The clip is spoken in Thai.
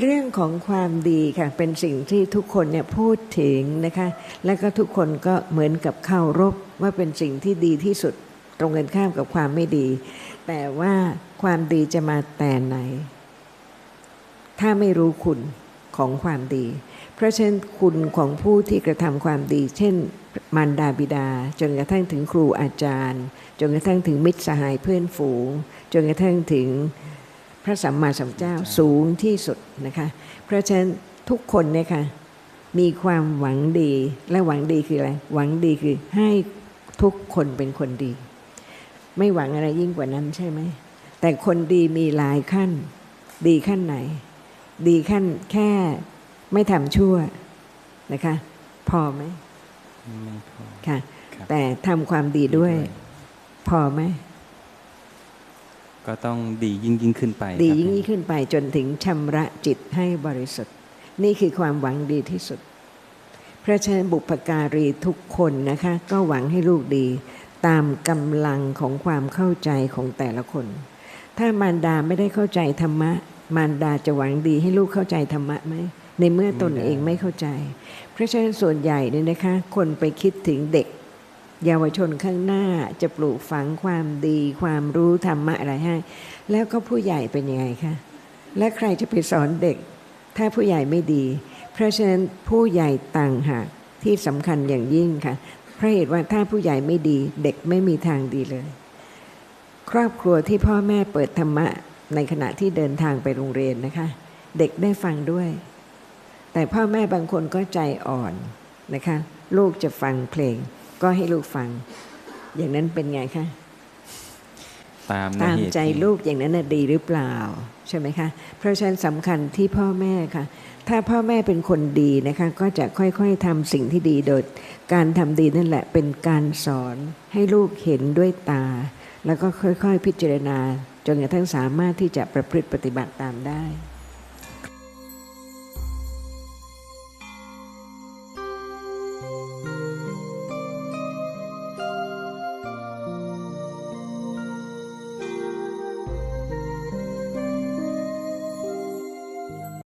เรื่องของความดีค่ะเป็นสิ่งที่ทุกคนเนี่ยพูดถึงนะคะ แล้วก็ทุกคนก็เหมือนกับเคารพว่าเป็นสิ่งที่ดีที่สุดตรงกันข้ามกับความไม่ดี แต่ว่าความดีจะมาแต่ไหน ถ้าไม่รู้คุณของความดี เพราะฉะนั้นคุณของผู้ที่กระทำความดี เช่นมารดาบิดา จนกระทั่งถึงครูอาจารย์ จนกระทั่งถึงมิตรสหายเพื่อนฝูง จนกระทั่งถึง พระสัมมาสัมพุทธเจ้าสูงที่สุดนะคะ เพราะฉะนั้นทุกคนเนี่ยค่ะมีความหวังดีและหวังดีคืออะไร หวังดีคือให้ทุกคนเป็นคนดี ไม่หวังอะไรยิ่งกว่านั้นใช่ไหมแต่คนดีมีหลายขั้น ดีขั้นไหน ดีขั้นแค่ไม่ทำชั่วนะคะ พอไหมไม่พอค่ะครับแต่ทำความดีด้วย พอไหม ก็ต้องดียิ่งยิ่งขึ้นไป ดียิ่งยิ่งขึ้นไปจนถึงชำระจิตให้บริสุทธิ์ นี่คือความหวังดีที่สุด พระฉะนั้นบุพการีทุกคนนะคะ ก็หวังให้ลูกดีตามกำลังของความเข้าใจของแต่ละคน ถ้ามารดาไม่ได้เข้าใจธรรมะ มารดาจะหวังดีให้ลูกเข้าใจธรรมะไหมในเมื่อตนเองไม่เข้าใจ เพราะฉะนั้นส่วนใหญ่เนี่ยนะคะ คนไปคิดถึงเด็ก เยาวชนข้างหน้าจะปลูกฝังความดีความรู้ธรรมะอะไรให้ แล้วก็ผู้ใหญ่เป็นยังไงคะและใครจะไปสอนเด็ก ถ้าผู้ใหญ่ไม่ดี เพราะฉะนั้นผู้ใหญ่ต่างหากที่สำคัญอย่างยิ่งค่ะเพราะเหตุว่าถ้าผู้ใหญ่ไม่ดี เด็กไม่มีทางดีเลย ครอบครัวที่พ่อแม่เปิดธรรมะ ในขณะที่เดินทางไปโรงเรียนนะคะ เด็กได้ฟังด้วย แต่พ่อแม่บางคนก็ใจอ่อนนะคะ ลูกจะฟังเพลง ก็ให้ลูกฟัง อย่างนั้นเป็นไงคะตามตามเหตุใจที่ลูกอย่างนั้นน่ะดีหรือเปล่าใช่ไหมคะ เพราะฉะนั้นสำคัญที่พ่อแม่ค่ะ ถ้าพ่อแม่เป็นคนดีนะคะ ก็จะค่อยๆทำสิ่งที่ดีโดยการทำดีนั่นแหละเป็นการสอนให้ลูกเห็นด้วยตา แล้วก็ค่อยๆ พิจารณาจนกระทั่งสามารถที่จะประพฤติปฏิบัติตามได้